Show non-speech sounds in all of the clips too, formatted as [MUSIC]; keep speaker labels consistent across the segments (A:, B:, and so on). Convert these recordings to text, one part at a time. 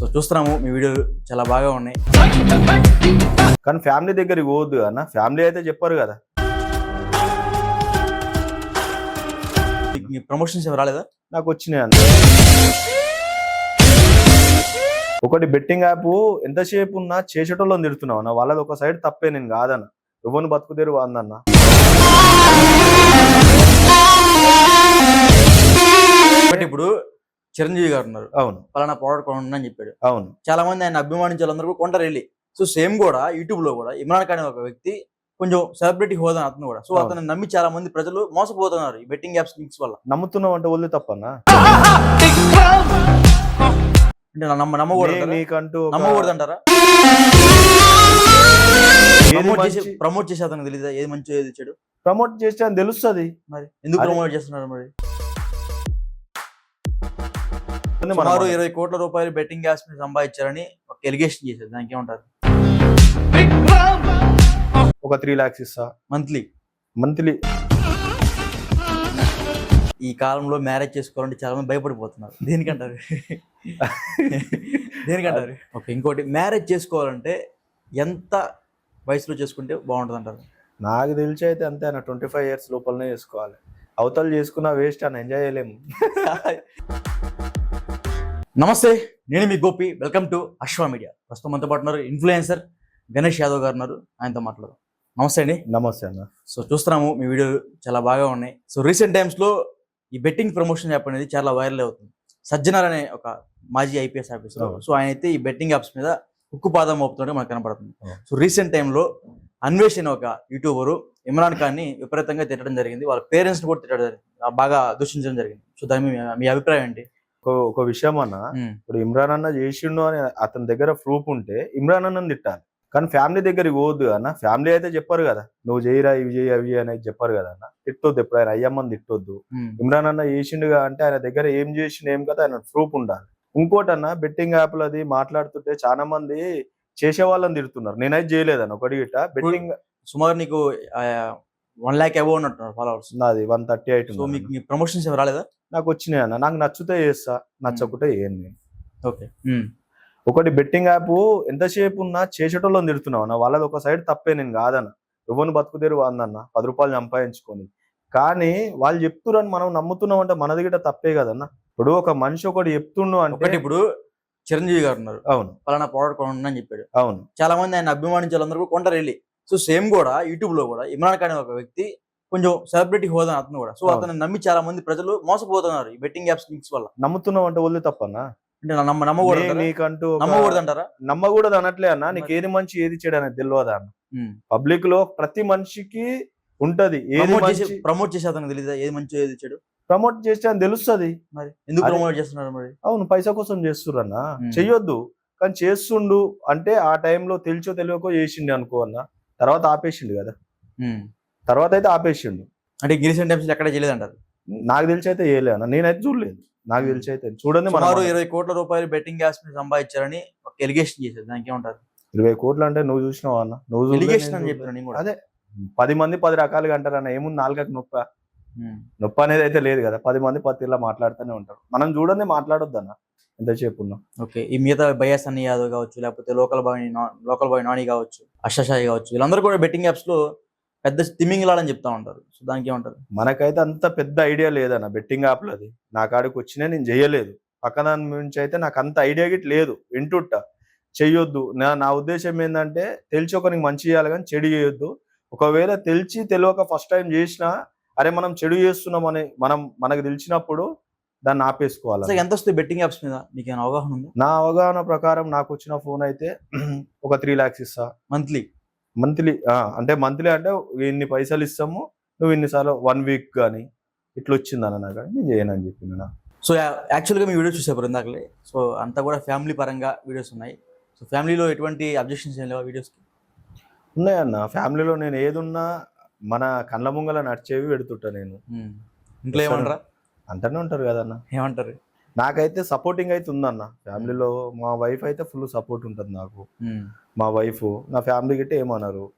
A: So చూస్తున్నాము మీ వీడియోలు చాలా బాగా ఉన్నాయి.
B: కానీ ఫ్యామిలీ దగ్గరికి పోవద్దు అన్న. ఫ్యామిలీ అయితే చెప్పారు కదా.
A: మీకు ప్రమోషన్స్ ఏమి రాలేదా?
B: నాకు వచ్చినాయి అన్న. ఒకటి బెట్టింగ్ యాప్ ఎంతసేపు ఉన్నా చేసేటోళ్ళని తిడుతున్నావు అన్న. వాళ్ళది ఒక సైడ్ తప్పే నేను కాదన్న. ఎవరిని బతుకుదేరు వాందన్న.
A: బట్ ఇప్పుడు చిరంజీవి గారు ఉన్నారు.
B: అవును.
A: పలానా ప్రోడక్ట్ కొనండి అని చెప్పాడు.
B: అవును.
A: చాలా మంది ఆయన అభిమానించే వాళ్ళందరూ కూడా కొంటారు వెళ్ళి సో సేమ్ కూడా యూట్యూబ్లో కూడా ఇమ్రాన్ ఖాన్ ఒక వ్యక్తి కొంచెం సెలబ్రిటీ హోదా అతను కూడా. సో. అతను నమ్మి చాలా మంది ప్రజలు మోసపోతున్నారు ఈ బెట్టింగ్ యాప్స్ లింక్స్ వల్ల.
B: నమ్ముతున్నావు అంటే వదిలే తప్పన్న?
A: అంటే నమ్మ నమ్మకూడదు
B: నీకంటూ
A: నమ్మకూడదు అంటారా? ప్రమోట్ చేసి
B: మంచి-
A: ప్రమోట్ చేసి అతనికి తెలియదా ఏది మంచి ఏది చెడు?
B: ప్రమోట్ చేస్తే అని తెలుస్తుంది.
A: మరి ఎందుకు. ప్రమోట్ చేస్తున్నారు మరి? సుమారు ఇరవై కోట్ల రూపాయలు బెట్టింగ్ యాప్స్ మీద సంపాదించారని ఒక ఎలిగేషన్ చేశారు. దానికి ఏమంటారు?
B: ఒక త్రీ లాక్స్ ఇస్తా.
A: మంత్లీ.
B: మంత్లీ.
A: ఈ కాలంలో మ్యారేజ్ చేసుకోవాలంటే చాలా మంది భయపడిపోతున్నారు. దేనికంటారు? [LAUGHS] దేనికంటారు? ఓకే ఇంకోటి. మ్యారేజ్ చేసుకోవాలంటే ఎంత వయసులో చేసుకుంటే బాగుంటుంది అంటారు
B: నాకు తెలిసి అయితే అంతే అన్న ట్వంటీ ఫైవ్ ఇయర్స్ లోపలనే చేసుకోవాలి. అవతల చేసుకున్నా వేస్ట్ అని ఎంజాయ్ చేయలేము. [LAUGHS]
A: నమస్తే నేను మీ Gopi. Welcome to Ashwa media ప్రస్తుతం మనతో పాటు ఉన్నారు ఇన్ఫ్లుయెన్సర్ గణేష్ యాదవ్ గారు ఉన్నారు. ఆయనతో మాట్లాడదాం. నమస్తే అండి.
B: నమస్తే అన్న.
A: సో చూస్తున్నాము మీ వీడియోలు చాలా బాగా ఉన్నాయి. సో రీసెంట్ టైమ్స్లో ఈ బెట్టింగ్ ప్రమోషన్ యాప్ అనేది చాలా వైరల్ అవుతుంది. సజ్జనర్ అనే ఒక మాజీ ఐపీఎస్ ఆఫీసర్. సో ఆయన అయితే ఈ బెట్టింగ్ యాప్స్ మీద ఉక్కు పాదం మోపుతుంటే మనకు కనపడుతుంది. సో రీసెంట్ టైంలో అన్వేష్ అనే ఒక యూట్యూబర్ ఇమ్రాన్ ఖాన్ని విపరీతంగా తిట్టడం జరిగింది. వాళ్ళ పేరెంట్స్ కూడా తిట్టడం జరిగింది. బాగా దూషించడం జరిగింది. సో దాని మీ అభిప్రాయం ఏంటి?
B: ఒక విషయం అన్న ఇప్పుడు ఇమ్రాన్ అన్న చేసిండు అని అతని దగ్గర ప్రూఫ్ ఉంటే ఇమ్రాన్ అన్నని తిట్టాలి. కానీ ఫ్యామిలీ దగ్గరికి పోవద్దు అన్న. ఫ్యామిలీ అయితే చెప్పారు కదా. నువ్వు చేయరా ఇవి చేయి అవి అనేది చెప్పారు కదా అన్న. తిట్టొద్దు ఎప్పుడు ఆయన అయ్యమ్మని తిట్టొద్దు. ఇమ్రాన్ అన్న చేసిండుగా అంటే ఆయన దగ్గర ఏం చేసిండు ఏం కదా ఆయన ప్రూఫ్ ఉండాలి. ఇంకోటి అన్న బెట్టింగ్ యాప్లు అది మాట్లాడుతుంటే చాలా మంది చేసే వాళ్ళని తిడుతున్నారు. నేనైతే చేయలేదన్న ఒకటి గిట్ట బెట్టింగ్
A: సుమారు నీకు వన్ ల్యాక్ అబౌవ్ ఉన్నట్టున్నారు ఫాలోవర్స్
B: నాది వన్ థర్టీ ఎయిట్
A: సో మీకు మీ ప్రమోషన్స్ ఏమి రాలేదా?
B: నాకు వచ్చినాయి అన్న. నాకు నచ్చితే చేస్తా నచ్చకుంటే ఏం నేను
A: ఓకే.
B: ఒకటి బెట్టింగ్ యాప్ ఎంతసేపు ఉన్నా చేసేటోళ్ళని తిడుతున్నావు అన్న. వాళ్ళది ఒక సైడ్ తప్పే నేను కాదన్న. ఎవరిని బతుకుదేరు వాందన్న. పది రూపాయలు సంపాదించుకొని. కానీ వాళ్ళు చెప్తురని మనం నమ్ముతున్నాం అంటే మనది గిట్ట తప్పే కదన్న. ఇప్పుడు ఒక మనిషి ఒకటి చెప్తుండు అంటే
A: ఇప్పుడు చిరంజీవి గారు ఉన్నారు.
B: అవును.
A: పలానా ప్రోడక్ట్ కొనండి అని చెప్పాడు.
B: అవును.
A: చాలా మంది ఆయన అభిమానించే వాళ్ళందరూ కూడా కొంటారు వెళ్ళి సో సేమ్ కూడా యూట్యూబ్లో కూడా ఇమ్రాన్ ఖాన్ ఒక వ్యక్తి కొంచెం సెలబ్రిటీ హోదా అతను కూడా. సో. అతను నమ్మి చాలా మంది ప్రజలు మోసపోతున్నారు ఈ బెట్టింగ్ యాప్స్ లింక్స్ వల్ల.
B: నమ్ముతున్నావు అంటే వదిలే తప్పన్నా?
A: అంటే నమ్మ నమ్మకూడదు?
B: నీకంటూ
A: నమ్మకూడదు అంటారా
B: నమ్మకూడదు అనట్లే అన్న నీకు ఏది మంచి ఏది చెడు అనేది తెలియదా అన్న. పబ్లిక్లో ప్రతి మనిషికి ఉంటది. ఏది
A: ప్రమోట్ చేసి
B: మంచి
A: ప్రమోట్ చేసి అతనికి తెలియదా ఏది మంచి ఏది చెడు?
B: ప్రమోట్ చేస్తే అని తెలుస్తుంది.
A: మరి ఎందుకు. ప్రమోట్ చేస్తున్నారు మరి?
B: అవును పైసా కోసం చేస్తుర్రన్న.
A: ఉమ్.
B: చెయ్యొద్దు. కానీ చేస్తుండు అంటే ఆ టైంలో తెలిసో తెలియకో చేసిండు అనుకో అన్న. తర్వాత ఆపేసిండు కదా. తర్వాత అయితే ఆపేసిండు.
A: అంటే రీసెంట్ టైమ్స్ ఎక్కడ చేయలేదు అంటారు
B: నాకు తెలిసి అయితే అన్న. నేనైతే చూడలేదు. నాకు తెలిసి అయితే చూడండి మనం
A: ఇరవై కోట్ల రూపాయలు బెట్టింగ్ యాప్స్ మీద సంపాదించారని ఒక ఎలిగేషన్ చేశారు. దానికి ఏమంటారు?
B: ఇరవై కోట్లు అంటే నువ్వు చూసినావా అన్న? నువ్వు
A: ఎలిగేషన్ అని. చెప్పాను
B: అదే. పది మంది పది రకాలుగా అంటారు అన్న. ఏముంది నాలుగకి నొప్ప. నొప్పి అనేది అయితే లేదు కదా. పది మంది పది ఇలా మాట్లాడుతూనే ఉంటారు. మనం చూడండి మాట్లాడొద్దు అన్న. ఎంతసేపు ఉన్నా
A: ఓకే. ఈ మిగతా బయాస్ అన్ని యాదవ్ కావచ్చు లేకపోతే local boy local boy Nani కావచ్చు అషాషాయి కావచ్చు వీళ్ళందరూ కూడా బెట్టింగ్ యాప్స్లో పెద్ద స్టిమ్మింగ్ లాడని చెప్తా ఉంటారు. సో దానికి ఏమంటారు?
B: మనకైతే అంత పెద్ద ఐడియా లేదన్న బెట్టింగ్ యాప్లు అది నా కాడికి వచ్చినా నేను చేయలేదు. పక్కన దాని నుంచి అయితే నాకు అంత ఐడియా గిట్ లేదు. వింటుట్ట చెయ్యొద్దు. నా నా ఉద్దేశం ఏంటంటే తెలిసి ఒకరికి మంచి చేయాలి కానీ చెడు చేయొద్దు. ఒకవేళ తెలిసి తెలియక ఫస్ట్ టైం చేసినా అరే మనం చెడు చేస్తున్నామని మనం మనకు తెలిసినప్పుడు దాన్ని ఆపేసుకోవాలి
A: ఎంత వస్తుంది బెట్టింగ్ యాప్స్ మీద? మీకు అవగాహన ఉందా?
B: నా అవగాహన ప్రకారం నాకు వచ్చిన ఫోన్ అయితే [CLEARS THROAT] ఒక త్రీ లాక్స్ ఇస్తా.
A: మంత్లీ?
B: మంత్లీ అంటే మంత్లీ అంటే ఇన్ని పైసలు ఇస్తాము నువ్వు ఇన్నిసార్లు వన్ వీక్ కానీ ఇట్లా వచ్చిందన్న నాకు కానీ నేను చేయనని చెప్పిన నా.
A: సో యాక్చువల్గా మీ వీడియో చూసే ఇందాకలే సో అంతా కూడా ఫ్యామిలీ పరంగా వీడియోస్ ఉన్నాయి. సో ఫ్యామిలీలో ఎటువంటి అబ్జెక్షన్స్ ఏం లేవా వీడియోస్కి
B: ఉన్నాయన్న. ఫ్యామిలీలో నేను ఏదున్నా మన కళ్ళ ముంగల నడిచేవి పెడుతుంటా నేను.
A: ఇంట్లో ఏమంటారా?
B: అంటనే ఉంటారు కదన్న.
A: ఏమంటారు?
B: నాకైతే సపోర్టింగ్ అయితే ఉందన్న. ఫ్యామిలీలో మా వైఫ్ అయితే ఫుల్ సపోర్ట్ ఉంటుంది నాకు. మా వైఫ్ నా ఫ్యామిలీ గిట్ట ఏమన్నారు.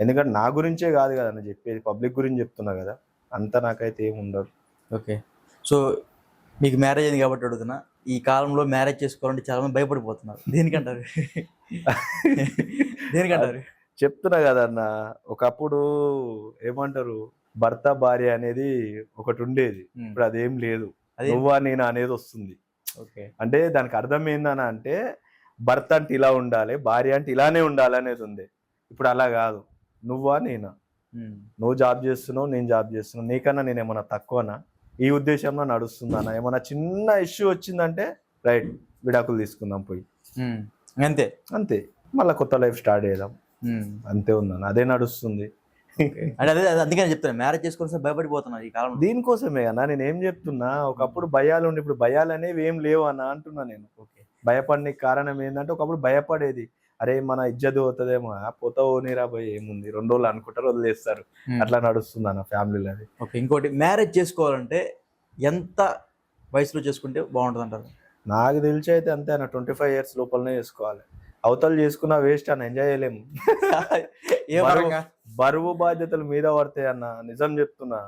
B: ఎందుకంటే నా గురించే కాదు కదన్న చెప్పేది. పబ్లిక్ గురించి చెప్తున్నా కదా. అంత నాకైతే ఏమి ఉండదు.
A: ఓకే. సో మీకు మ్యారేజ్ అయింది కాబట్టి అడుగుతున్నా. ఈ కాలంలో మ్యారేజ్ చేసుకోవాలంటే చాలా మంది భయపడిపోతున్నారు. దేనికంటారు? [LAUGHS] దేనికంటారు?
B: చెప్తున్నా కదన్న ఒకప్పుడు ఏమంటారు? భర్త భార్య అనేది ఒకటి ఉండేది. ఇప్పుడు అదేం లేదు. నువ్వా నేను అనేది వస్తుంది.
A: ఓకే.
B: అంటే దానికి అర్థం ఏందని అంటే భర్త అంటే ఇలా ఉండాలి భార్య అంటే ఇలానే ఉండాలి అనేది ఉంది. ఇప్పుడు అలా కాదు. నువ్వా నేనా? నువ్వు జాబ్ చేస్తున్నావు నేను జాబ్ చేస్తున్నావు నీకన్నా నేను ఏమన్నా తక్కువనా? ఈ ఉద్దేశంలో నడుస్తుందన్నా ఏమన్నా చిన్న ఇష్యూ వచ్చిందంటే రైట్ విడాకులు తీసుకుందాం పోయి.
A: అంతే.
B: అంతే. మళ్ళీ కొత్త లైఫ్ స్టార్ట్ చేద్దాం. అంతే ఉందన్న అదే నడుస్తుంది.
A: అంటే అదే అదే అందుకని చెప్తాను మ్యారేజ్ చేసుకోవాల్సిన భయపడిపోతున్నారు ఈ కాలంలో.
B: దీనికోసమే అన్న నేను ఏం చెప్తున్నా ఒకప్పుడు భయాలు ఉండి ఇప్పుడు భయాలు అనేవి ఏం లేవు అన్న అంటున్నా నేను.
A: ఓకే.
B: భయపడని కారణం ఏంటంటే ఒకప్పుడు భయపడేది అరే మన ఇజ్జత్ పోతుందేమో ఆ, పోతావో నీరా భయ ఏముంది రెండు రోజులు అనుకుంటారు వదిలేస్తారు. అట్లా నడుస్తుంది అన్న ఫ్యామిలీలో అది.
A: ఓకే ఇంకోటి మ్యారేజ్ చేసుకోవాలంటే ఎంత వయసులో చేసుకుంటే బాగుంటుంది అంటారు
B: నాకు తెలిసి అయితే అంతే అన్న ట్వంటీ ఫైవ్ ఇయర్స్ లోపలనే చేసుకోవాలి. అవతలు చేసుకున్నా వేస్ట్ అన్న ఎంజాయ్ చేయలేము. [LAUGHS]
A: ఏ
B: బరువు- బాధ్యతలు మీద పడతాయి అన్న నిజం చెప్తున్నా.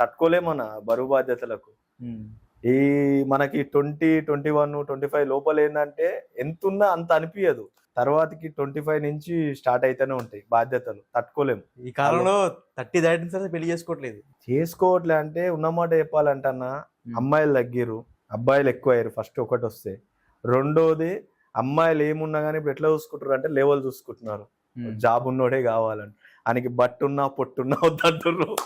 B: తట్టుకోలేమన్న బరువు బాధ్యతలకు. ఈ మనకి twenty twenty one twenty five లోపల ఏంటంటే ఎంత ఉన్నా అంత అనిపించదు తర్వాతకి ట్వంటీ ఫైవ్ నుంచి స్టార్ట్ అయితేనే ఉంటాయి బాధ్యతలు. తట్టుకోలేము.
A: ఈ కాలంలో థర్టీ దాటిన సరే పెళ్ళి చేసుకోవట్లేదు.
B: చేసుకోవట్లే అంటే ఉన్నమాట చెప్పాలంటే అన్న అమ్మాయిలు తగ్గిరు అబ్బాయిలు ఎక్కువ అయ్యారు ఫస్ట్ ఒకటి వస్తే. రెండోది అమ్మాయిలు ఏమున్నా కానీ ఇప్పుడు ఎట్లా చూసుకుంటారు అంటే లెవెల్ చూసుకుంటున్నారు. జాబ్ ఉన్నోడే కావాలని ఆయనకి బట్టున్నా పొట్టున్నా వద్దంటున్నారు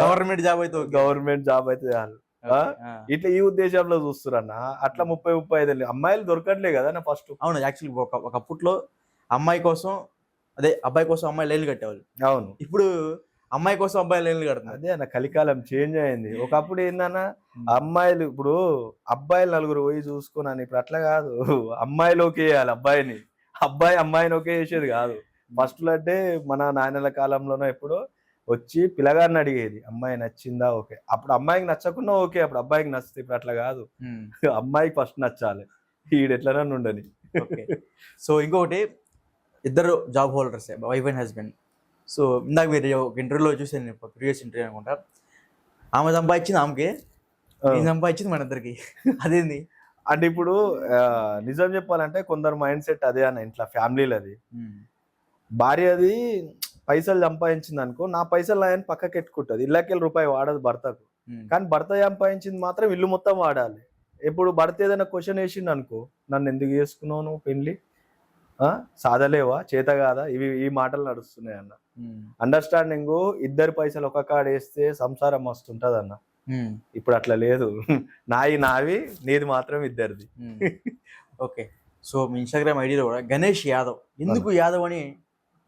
A: గవర్నమెంట్ జాబ్ అయితే.
B: గవర్నమెంట్ జాబ్ అయితే చాలు. ఇట్లా ఈ ఉద్దేశంలో చూస్తురన్న అట్లా ముప్పై ముప్పై ఐదు. అమ్మాయిలు దొరకట్లే కదా నా ఫస్ట్
A: అవును యాక్చువల్లీ ఒక ఒక అప్పట్లో అమ్మాయి కోసం అదే అబ్బాయి కోసం అమ్మాయి లైన్లు కట్టేవాళ్ళు.
B: అవును.
A: ఇప్పుడు అమ్మాయి కోసం అబ్బాయి లైన్లు కడుతున్నారు.
B: అదే అన్న కలికాలం చేంజ్ అయింది. ఒకప్పుడు ఏందన్న అమ్మాయిలు ఇప్పుడు అబ్బాయిలు నలుగురు పోయి చూసుకున్నాను ఇప్పుడు అట్లా కాదు. అమ్మాయిలు ఓకే చేయాలి అబ్బాయిని. అబ్బాయి అమ్మాయిని ఓకే చేసేది కాదు. ఫస్ట్ అంటే మన నాయనల కాలంలోనో ఎప్పుడో వచ్చి పిల్లగారిని అడిగేది అమ్మాయి నచ్చిందా? ఓకే. అప్పుడు అమ్మాయికి నచ్చకున్నా ఓకే అప్పుడు అబ్బాయికి నచ్చితే ఇప్పుడు అట్లా కాదు. [LAUGHS] అమ్మాయికి ఫస్ట్ నచ్చాలి. ఈడు ఎట్లనన్నా ఉండని.
A: సో ఇంకొకటి ఇద్దరు job holders wife and husband so ఇందాక మీరు ఒక ఇంటర్వ్యూలో చూసాను ప్రీవియస్ ఇంటర్వ్యూ అనుకుంటా. ఆమె సంపాదించింది ఆమెకి నేను సంపాదించింది మన ఇద్దరికి. [LAUGHS] అదేంది?
B: అంటే ఇప్పుడు నిజం చెప్పాలంటే కొందరు మైండ్ సెట్ అదే అన్న ఇంట్లో ఫ్యామిలీలో అది
A: ఉమ్,
B: భార్య అది పైసలు సంపాదించింది అనుకో నా పైసలు ఆయన పక్కకి ఎట్టుకుంటుంది ఇళ్ళకెళ్ళి రూపాయి వాడదు భర్తకు. కానీ భర్త సంపాదించింది మాత్రం ఇల్లు మొత్తం వాడాలి. ఇప్పుడు భర్త ఏదైనా క్వశ్చన్ వేసిండు అనుకో నన్ను ఎందుకు చేసుకున్నావు నువ్వు పెళ్ళి ఆ? సాధలేవా? చేత కాదా? ఇవి ఈ మాటలు నడుస్తున్నాయి అన్న. అండర్స్టాండింగ్ ఇద్దరు పైసలు ఒక కాడ వేస్తే సంసారం మస్తు ఉంటది అన్న ఇప్పుడు అట్లా లేదు. నాయి నావి నీది మాత్రం ఇద్దరిది.
A: ఓకే. సో మీ ఇన్స్టాగ్రామ్ ఐడిలో కూడా గణేష్ యాదవ్. ఎందుకు యాదవ్ అని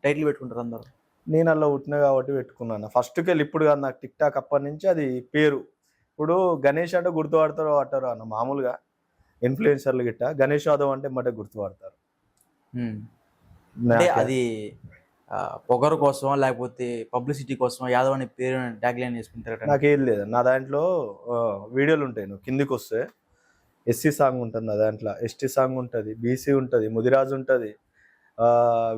A: టైటిల్ పెట్టుకుంటారు అందరు?
B: నేను అలా పుట్టిన కాబట్టి పెట్టుకున్నాను. ఫస్ట్కి వెళ్ళి ఇప్పుడు కాదు నాకు టిక్ టాక్ అప్పటి నుంచి అది పేరు. ఇప్పుడు గణేష్ అంటే గుర్తుపడతారో పట్టారో అన్న మామూలుగా ఇన్ఫ్లుయెన్సర్లు గిట్ట గణేష్ యాదవ్ అంటే మటే గుర్తుపడతారు.
A: అది పొగరు కోసం లేకపోతే పబ్లిసిటీ కోసం యాదవ్ అనే పేరు ట్యాగ్ లైన్ చేసుకుంటారు
B: నాకేం లేదు. నా దాంట్లో వీడియోలు ఉంటాయి. నువ్వు కిందికి వస్తే ఎస్సీ సాంగ్ ఉంటుంది నా దాంట్లో. ఎస్టీ సాంగ్ ఉంటుంది బీసీ ఉంటుంది ముదిరాజు ఉంటుంది.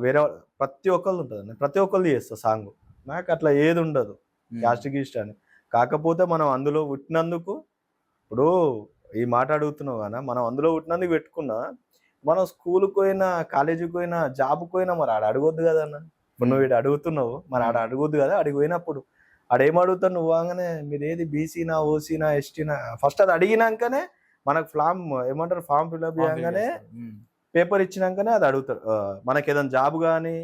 B: వేరే ప్రతి ఒక్కళ్ళు ఉంటుంది. ప్రతి ఒక్కళ్ళు చేస్తా సాంగ్ నాకు అట్లా ఏది ఉండదు. క్యాస్ట్ గీస్ట్ అని. కాకపోతే మనం అందులో పుట్టినందుకు ఇప్పుడు ఈ మాట అడుగుతున్నావు కదా మనం అందులో పుట్టినందుకు పెట్టుకున్నా మనం స్కూల్కి పోయినా కాలేజీకి పోయినా జాబ్కి పోయినా మరి ఆడ అడగొద్దు కదా అన్న. ఇప్పుడు నువ్వు ఈడ అడుగుతున్నావు మరి ఆడ అడగొద్దు కదా అడిగి పోయినప్పుడు. ఆడ ఏం అడుగుతావు? నువ్వు వాగానే మీరు ఏది బీసీనా ఓసీనా ఎస్టీనా ఫస్ట్ అది అడిగినాకనే మనకు ఫామ్ ఏమంటారు? ఫామ్ ఫిల్అప్ చేయగానే పేపర్ ఇచ్చినాకనే అది అడుగుతాడు. మనకి ఏదైనా జాబ్ కానీ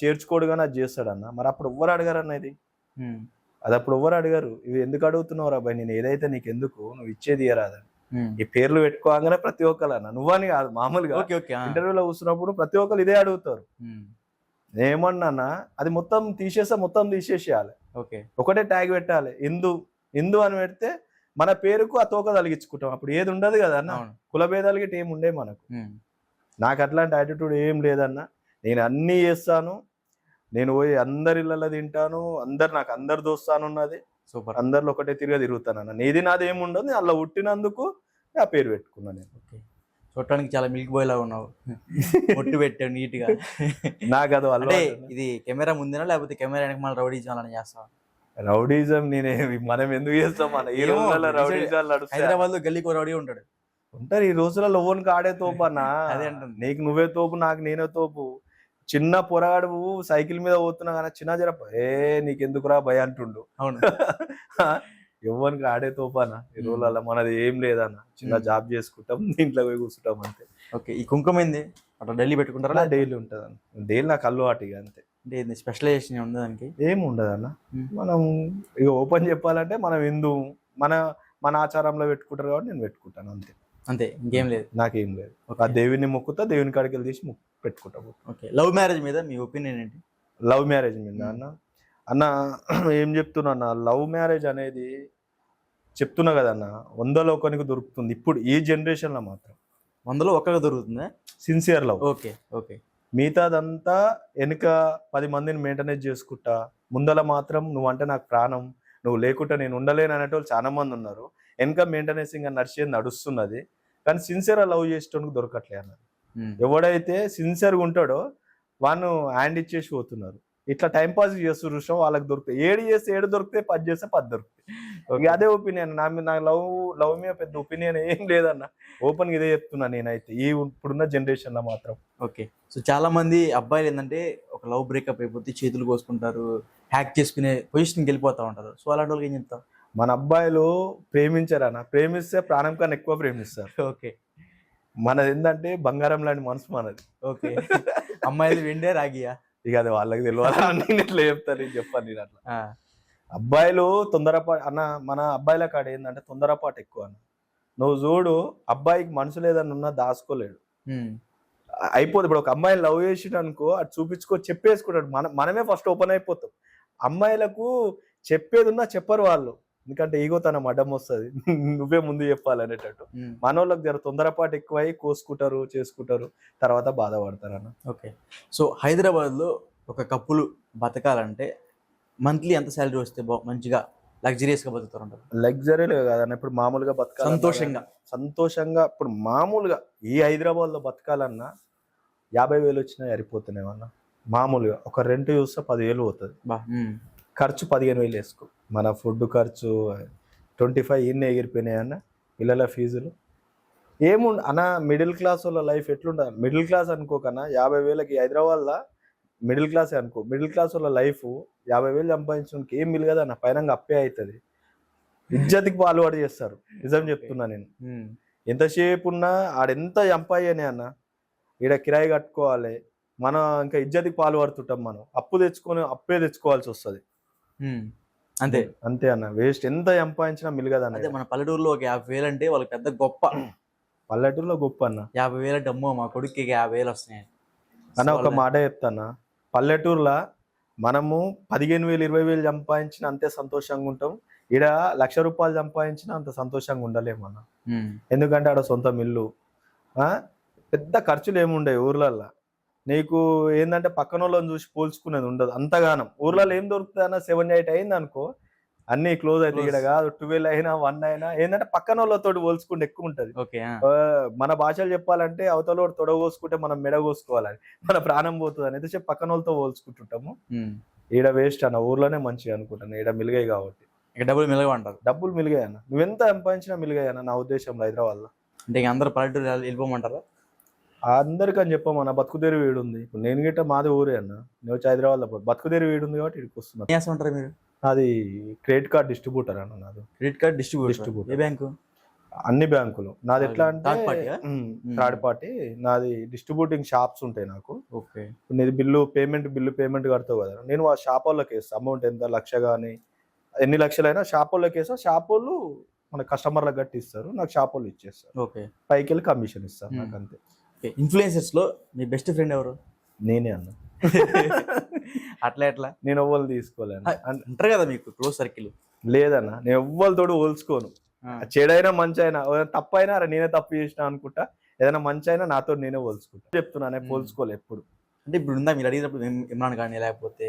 B: చేర్చుకోడు కానీ అది చేస్తాడన్న. మరి అప్పుడు ఎవ్వరు అడగారు అన్న ఇది? అది అప్పుడు ఎవరు అడిగారు. ఇవి ఎందుకు అడుగుతున్నావు అబ్బాయి నేను ఏదైతే నీకు ఎందుకు నువ్వు ఇచ్చేది ఇయరాదని ఈ పేర్లు పెట్టుకోగానే ప్రతి ఒక్కరు అన్న నువ్వని కాదు మామూలుగా. ఇంటర్వ్యూలో కూర్చున్నప్పుడు ప్రతి ఒక్కరు ఇదే అడుగుతారు. ఏమన్నా అది మొత్తం తీసేస్తే మొత్తం తీసేసేయాలి.
A: ఓకే.
B: ఒకటే ట్యాగ్ పెట్టాలి. ఎందు ఎందు అని పెడితే మన పేరుకు ఆ తోక తలిగించుకుంటాం అప్పుడు ఏది ఉండదు కదా అన్న?
A: అవును.
B: కుల భేదాలకి ఏం ఉండే మనకు. నాకు అట్లాంటి యాటిట్యూడ్ ఏం లేదన్న. నేను అన్నీ చేస్తాను. నేను పోయి అందరి ఇళ్ళలో తింటాను. అందరు నాకు అందరు దోస్తాను ఉన్నది
A: సూపర్.
B: అందరిలో ఒకటే తిరిగా తిరుగుతాను అన్న. నీది నాది ఏమి ఉండదు. నేను అలా పుట్టినందుకు ఆ పేరు పెట్టుకున్నాను నేను.
A: చూడటానికి చాలా మిల్క్ బాయ్ లాగా ఉన్నావు. ఒట్టు పెట్టావు నీట్గా [LAUGHS]
B: నాకు అది
A: ఇది కెమెరా ముందేనా? లేకపోతే కెమెరా వెనక మళ్ళీ రౌడీ చేయాలని చేస్తావా?
B: రౌడీజం నేనే మనం ఎందుకు చేస్తాం? మన ఈ రోజులలో రౌడీజాలు నడుస్తాయి?
A: హైదరాబాద్లో గల్లీకి రౌడీ ఉంటాడు.
B: ఉంటారు ఈ రోజులలో ఓన్కి ఆడే తోపు అన్న.
A: అదే అంటున్నా.
B: నీకు నువ్వే తోపు నాకు నేనే తోపు. చిన్న పొరగాడు సైకిల్ మీద పోతున్నా కానీ చిన్న జర ఏ నీకెందుకురా భయ అంటుండు.
A: అవును. [LAUGHS]
B: ఎవరికి ఆడే తోపానా ఈ రోజులలో మనది ఏం లేదన్న. చిన్న. జాబ్ చేసుకుంటాం ఇంట్లో పోయి కూర్చుంటాం అంతే.
A: ఓకే ఈ కుంకుమ ఏంది? అట్లా డైలీ పెట్టుకుంటారా
B: డైలీ ఉంటుంది అన్న డైలీ నాకు అలవాటు ఇక అంతే.
A: అంటే స్పెషలైజేషన్ ఉంది దానికి?
B: ఏం ఉండదు అన్న. మనం ఇక ఓపెన్ చెప్పాలంటే మనం హిందూ మన మన ఆచారంలో పెట్టుకుంటారు కాబట్టి నేను పెట్టుకుంటాను అంతే.
A: అంతే ఇంకేం లేదు.
B: నాకేం లేదు. ఆ
A: ఓకే.
B: దేవుని మొక్కుతా దేవుని కాడికి వెళ్ళి తీసి మొక్కు పెట్టుకుంటాము
A: ఓకే. లవ్ మ్యారేజ్ మీద మీ ఒపీనియన్ ఏంటి?
B: లవ్ మ్యారేజ్ మీద అన్న. అన్న [CLEARS THROAT] ఏం చెప్తున్నా అన్న లవ్ మ్యారేజ్ అనేది చెప్తున్నా కదన్న వందలో ఒకరికి దొరుకుతుంది. ఇప్పుడు ఈ జనరేషన్లో మాత్రం.
A: వందలో ఒక్కగా దొరుకుతుందా?
B: Sincere love
A: okay okay.
B: మిగతాదంతా వెనుక పది మందిని మెయింటెనెన్స్ చేసుకుంటా ముందల మాత్రం నువ్వు అంటే నాకు ప్రాణం నువ్వు లేకుంటే నేను ఉండలేను అనేటోళ్ళు చాలా మంది ఉన్నారు. వెనుక మెయింటెనెన్స్ ఇంకా నడిచేది నడుస్తున్నది. కానీ సిన్సియర్ లవ్ చేసేటోనికి దొరకట్లే అన్నది
A: ఉమ్.
B: ఎవడైతే సిన్సియర్గా ఉంటాడో వాను హ్యాండ్ ఇచ్చేసి పోతున్నారు. ఇట్లా టైం పాస్ చేస్తున్నారు విషయం వాళ్ళకి దొరుకుతాయి. ఏడు చేస్తే ఏడు దొరికితే పది చేస్తే పది దొరుకుతాయి. అదే ఒపీనియన్ నా మీద నాకు లవ్ లవ్ మీద పెద్ద ఒపీనియన్ ఏం లేదన్న. ఓపెన్ ఇదే చెప్తున్నా నేనైతే. ఈ ఇప్పుడున్న జనరేషన్లో మాత్రం.
A: ఓకే సో చాలా మంది అబ్బాయిలు ఏంటంటే ఒక లవ్ బ్రేకప్ అయిపోతే చేతులు కోసుకుంటారు హ్యాక్ చేసుకునే పొజిషన్కి వెళ్ళిపోతా ఉంటారు. సో అలాంటి వాళ్ళకి ఏం చెప్తావు?
B: మన అబ్బాయిలు ప్రేమించారన్న. ప్రేమిస్తే ప్రాణం కన్నా ఎక్కువ ప్రేమిస్తారు.
A: ఓకే
B: మనది ఏంటంటే బంగారం లాంటి మనసు మనది.
A: ఓకే అమ్మాయిలు వెండే రాగియా?
B: ఇక అది వాళ్ళకి తెలియాలి నేను ఇట్లా చెప్తాను నేను చెప్పాను నేను అట్లా. అబ్బాయిలు తొందరపాటు అన్న మన అబ్బాయిల కాడ ఏంటంటే తొందరపాటు ఎక్కువ అన్న. నువ్వు చూడు అబ్బాయికి మనసు లేదని ఉన్నా దాచుకోలేడు. అయిపోతుంది ఇప్పుడు ఒక అమ్మాయిని లవ్ చేసిండు అనుకో అది చూపించుకో చెప్పేసుకుంటాడు. మన మనమే ఫస్ట్ ఓపెన్ అయిపోతాం. అమ్మాయిలకు చెప్పేది ఉన్నా చెప్పరు వాళ్ళు. ఎందుకంటే ఈగో తన అడ్డం వస్తుంది. [LAUGHS] నువ్వే ముందు చెప్పాలనేటట్టు మనోళ్ళకి జర తొందరపాటు ఎక్కువై కోసుకుంటారు చేసుకుంటారు తర్వాత బాధపడతారు అన్న.
A: ఓకే. సో హైదరాబాద్లో ఒక కప్పులు బతకాలంటే మంత్లీ ఎంత శాలరీ వస్తే మంచిగా లగ్జరియస్గా బతుకుతారు అంటారు
B: లగ్జరీ కదన్న ఇప్పుడు మామూలుగా బతకాలి
A: సంతోషంగా.
B: సంతోషంగా ఇప్పుడు మామూలుగా ఈ హైదరాబాద్లో బతకాలన్నా యాభై వేలు వచ్చినా సరిపోతున్నాయన్న మామూలుగా ఒక రెంట్ చూస్తే పదివేలు పోతుంది. ఖర్చు పదిహేను వేలు వేసుకో. మన ఫుడ్ ఖర్చు ట్వంటీ ఫైవ్ ఇన్ని ఎగిరిపోయినాయి అన్న పిల్లల ఫీజులు. ఏముండ అన్న మిడిల్ క్లాస్ వాళ్ళ లైఫ్ ఎట్లుంటుంది? మిడిల్ క్లాస్ అనుకోకన్నా యాభై వేలకి హైదరాబాద్లో మిడిల్ క్లాస్ అనుకో. మిడిల్ క్లాస్ వాళ్ళ లైఫ్ యాభై వేలు సంపాదించడానికి ఏం మిలగదు అన్న పైన అప్పే అవుతుంది ఇజ్జతికి పాల్వాడు చేస్తారు. నిజం చెప్తున్నా నేను. ఎంతసేపు ఉన్నా ఆడెంత సంపాదనే అన్న? ఈడ కిరాయి కట్టుకోవాలి. మనం ఇంకా ఇజ్జతికి పాలు పడుతుంటాం మనం. అప్పు తెచ్చుకొని అప్పే తెచ్చుకోవాల్సి వస్తుంది.
A: అంతే.
B: అంతే అన్న. వేస్ట్ ఎంత సంపాదించినా మిలగదు
A: అదే
B: అన్న
A: మన పల్లెటూరులో ఒక యాభై వేలు అంటే వాళ్ళకి పెద్ద గొప్ప. [CLEARS THROAT]
B: పల్లెటూరులో గొప్ప అన్న.
A: యాభై వేలు అంటే అమ్మో మా కొడుక్కి యాభై వేలు వస్తున్నాయి.
B: అన్న ఒక మాట చెప్తానా పల్లెటూరులో మనము పదిహేను వేలు ఇరవై వేలు సంపాదించిన అంతే సంతోషంగా ఉంటాం. ఈడ లక్ష రూపాయలు సంపాదించిన అంత సంతోషంగా ఉండలేము అన్న. ఎందుకంటే ఆడ సొంతం ఇల్లు ఆ? పెద్ద ఖర్చులు ఏముండవు ఊర్లల్లో. నీకు ఏంటంటే పక్కన వాళ్ళని చూసి పోల్చుకునేది ఉండదు అంతగానం. ఊర్లలో ఏం దొరుకుతుంది అన్న సెవెన్ ఎయిట్ అయింది అనుకో అన్ని క్లోజ్ అయితే. ఇక్కడ కాదు ట్వెల్వ్ అయినా వన్ అయినా ఏంటంటే పక్కన వాళ్ళతో పోల్చుకుంటే ఎక్కువ ఉంటది. మన భాషలు చెప్పాలంటే అవతల తొడ కోసుకుంటే మనం మెడ కోసుకోవాలని మన ప్రాణం పోతుంది అని అయితే పక్కన వాళ్ళతో పోల్చుకుంటుంటాము. ఈడ వేస్ట్ అన్న ఊర్లోనే మంచిగా అనుకుంటాను ఈడ మిలిగాయి కాబట్టి.
A: ఇక డబ్బులు మిలగమంటారు
B: డబ్బులు మిలిగాయి అన్న. నువ్వెంత సంపాదించినా మిలిగాయి అన్న నా ఉద్దేశంలో హైదరాబాద్లో.
A: అంటే ఇక అందరు పల్లెటూరు వెళ్ళి- వెళ్ళిపోమంటారా?
B: అందరికని చెప్పమన్న బతుకుదేరి వీడు ఉంది ఇప్పుడు నేను గిట్ట మాది ఊరే అన్న. నేను వచ్చి హైదరాబాద్లో బతుకుదేరి వీడు ఉంది కాబట్టి ఇక్కడికి వస్తున్నా.
A: ఏం చేస్తుంటారు మీరు?
B: నాది క్రెడిట్ కార్డ్ డిస్ట్రిబ్యూటర్ అన్న నాది.
A: Credit card distributor?
B: Distributor.
A: ఏ బ్యాంకు?
B: అన్ని బ్యాంకులు. నాది ఎట్లా అంటే? Third party. నాది డిస్ట్రిబ్యూటింగ్ షాప్స్ ఉంటాయి నాకు.
A: ఓకే.
B: నీది బిల్లు పేమెంట్ బిల్లు పేమెంట్ కడతావు కదా. నేను ఆ షాప్ వాళ్ళకి వేస్తాను అమౌంట్ ఎంత లక్ష కానీ ఎన్ని లక్షలైనా షాప్ వాళ్ళకి వేస్తా షాప్ వాళ్ళు మన కస్టమర్లకు కట్టి ఇస్తారు నాకు షాప్ వాళ్ళు ఇచ్చేస్తారు.
A: ఓకే.
B: పైకి వెళ్ళి కమిషన్ ఇస్తారు. నాకు అంతే
A: ఓకే ఇన్ఫ్లుయెన్సెస్లో మీ బెస్ట్ ఫ్రెండ్ ఎవరు?
B: నేనే అన్న. [LAUGHS]
A: అట్లా ఎట్లా?
B: నేను ఎవ్వరు తీసుకోలేను.
A: అంటారు కదా మీకు క్లోజ్ సర్కిల్
B: లేదన్న నేను ఎవ్వరితోడు పోల్చుకోను చెడైనా మంచి అయినా తప్పైనా అరే నేనే తప్పు చేసిన అనుకుంటా ఏదైనా మంచి అయినా నాతో నేనే పోల్చుకుంటా చెప్తున్నా నేను. పోల్చుకోలే ఎప్పుడు.
A: అంటే ఇప్పుడు ఉందా మీరు అడిగినప్పుడు ఇమ్- ఇమ్రాన్ కానీ లేకపోతే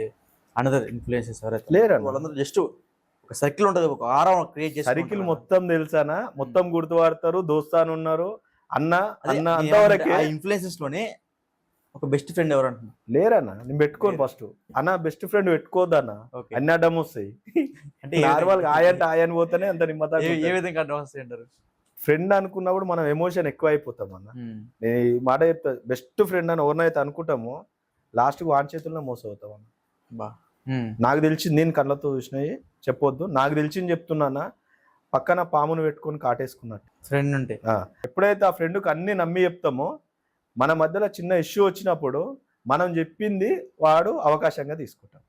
A: అనదర్ ఇన్ఫ్లుయెన్సెస్ ఎవరైతే
B: లేరన్న.
A: వాళ్ళందరూ జస్ట్ ఒక సర్కిల్ ఉంటుంది ఒక ఆరా క్రియేట్ చేసి
B: సర్కిల్ మొత్తం తెలుసానా మొత్తం గుర్తుపడతారు దోస్తాను ఉన్నారు అన్న అన్న
A: ఆ
B: అంతవరకే
A: ఇన్ఫ్లుయెన్సెస్లోనే ఒక బెస్ట్ ఫ్రెండ్ ఎవరు అంటున్నా?
B: లేరన్న నేను పెట్టుకోను. ఫస్ట్ అన్న బెస్ట్ ఫ్రెండ్ పెట్టుకోవద్దన్న
A: ఓకే
B: అన్ని అడ్డం వస్తాయి.
A: అంటే
B: నార్మల్గా ఆయంటే ఆయని పోతేనే అంత నిమ్మతా
A: ఏ- విధంగా అడ్వాన్స్ అంటారు?
B: ఫ్రెండ్ అనుకున్నప్పుడు మనం ఎమోషన్ ఎక్కువ అయిపోతాం అన్న
A: ఉమ్,
B: నేను ఈ మాట చెప్తా బెస్ట్ ఫ్రెండ్ అని ఎవరినైతే అనుకుంటామో లాస్ట్కి వాన్ చేతుల్లో మోసం అవుతాం అన్న
A: బా. ఉమ్,
B: నాకు తెలిసింది నేను కళ్ళతో చూసినవి చెప్పొద్దు. నాకు తెలిసింది చెప్తున్నానా పక్కన పామును పెట్టుకొని కాటేసుకున్నట్టు.
A: ఫ్రెండ్ ఉంటే
B: ఎప్పుడైతే ఆ ఫ్రెండ్కి అన్ని నమ్మి చెప్తామో మన మధ్యలో చిన్న ఇష్యూ వచ్చినప్పుడు మనం చెప్పింది వాడు అవకాశంగా తీసుకుంటాం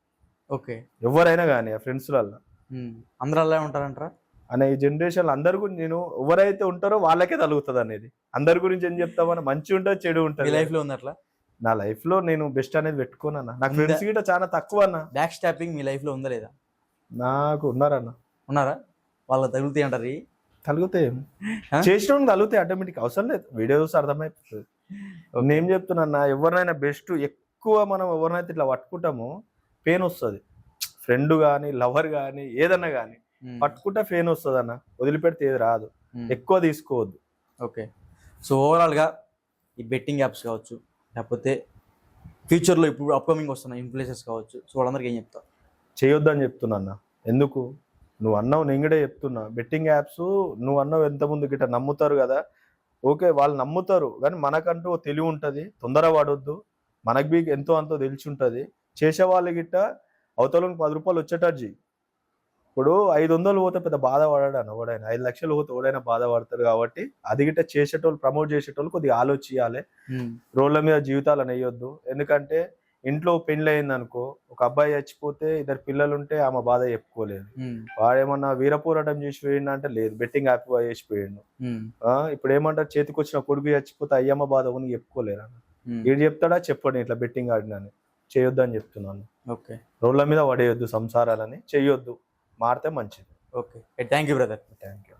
A: ఓకే.
B: ఎవరైనా కానీ ఆ ఫ్రెండ్స్లలో
A: ఉమ్, అందరూ అలా ఉంటారంటారా?
B: అనే ఈ జనరేషన్ అందరి గురించి నేను ఎవరైతే ఉంటారో వాళ్ళకే తగులుతుంది అనేది. అందరి గురించి ఏం చెప్తామని మంచి ఉంటుంది చెడు ఉంటుంది?
A: లైఫ్లో ఉంది అట్లా
B: నా లైఫ్లో నేను బెస్ట్ అనేది పెట్టుకోనన్న నాకు? ఫ్రెండ్స్ గిట్ట చాలా తక్కువ అన్న.
A: బ్యాక్ స్టాపింగ్ మీ లైఫ్లో ఉందా లేదా?
B: నాకు ఉన్నారన్న.
A: ఉన్నారా? వాళ్ళ తగులుతాయి అంటారు. ఆ?
B: చేసిన తలుగుతాయి ఆటోమేటిక్ అవసరం లేదు. వీడియో చూసి అర్థమైపోతుంది. నేను చెప్తున్నా ఎవరినైనా బెస్ట్ ఎక్కువ మనం ఎవరినైతే ఇట్లా పట్టుకుంటామో పెయిన్ వస్తుంది. ఫ్రెండ్ కానీ లవర్ కానీ ఏదన్నా కానీ పట్టుకుంటే పెయిన్ వస్తుంది అన్న వదిలిపెడితే ఏది రాదు. ఎక్కువ తీసుకోవద్దు.
A: ఓకే. సో ఓవరాల్గా ఈ బెట్టింగ్ యాప్స్ కావచ్చు లేకపోతే ఫ్యూచర్లో ఇప్పుడు అప్కమింగ్ వస్తున్న ఇన్ఫ్లుయెన్సెస్ కావచ్చు సో వాళ్ళందరికీ ఏం చెప్తావు?
B: చేయొద్దని చెప్తున్నా అన్న ఎందుకు? నువ్వు అన్నావు నేను కూడా చెప్తున్నా. బెట్టింగ్ యాప్స్ నువ్వు అన్నావు ఎంత ముందు గిట్ట నమ్ముతారు కదా. ఓకే వాళ్ళు నమ్ముతారు కానీ మనకంటూ తెలివి ఉంటుంది. తొందర పడొద్దు మనకు బీ ఎంతో అంతో తెలిసి ఉంటుంది. చేసే వాళ్ళు గిట్ట అవతలకి పది రూపాయలు వచ్చేటట్టు ఇప్పుడు ఐదు వందలు పోతే పెద్ద బాధపడాడు ఓడైనా ఐదు లక్షలు పోతే ఓడైనా బాధపడతారు కాబట్టి అది గిట్ట చేసేటోళ్ళు ప్రమోట్ చేసేటోళ్ళు కొద్దిగా ఆలోచించాలి రోడ్ల మీద జీవితాలను వేయొద్దు ఎందుకంటే ఇంట్లో పెళ్ళి అయింది అనుకో ఒక అబ్బాయి చచ్చిపోతే ఇద్దరు పిల్లలు ఉంటే ఆమె బాధ చెప్పుకోలేదు. వాడేమన్నా వీరపోరాటం చేసి పోయిండు అంటే లేదు బెట్టింగ్ యాప్ చేసి పోయిండు. ఆ, ఇప్పుడు ఏమంటారు చేతికి వచ్చిన కొడుకు చచ్చిపోతే అయ్యమ్మ బాధ ఉంది చెప్పుకోలేరు అన్న. వీడు చెప్తాడా చెప్పండి ఇట్లా బెట్టింగ్ ఆడినని చేయొద్దు అని చెప్తున్నాను.
A: ఓకే.
B: రోడ్ల మీద పడేయొద్దు సంసారాలని. చేయొద్దు మారితే మంచిది.
A: Okay. Thank you brother
B: thank you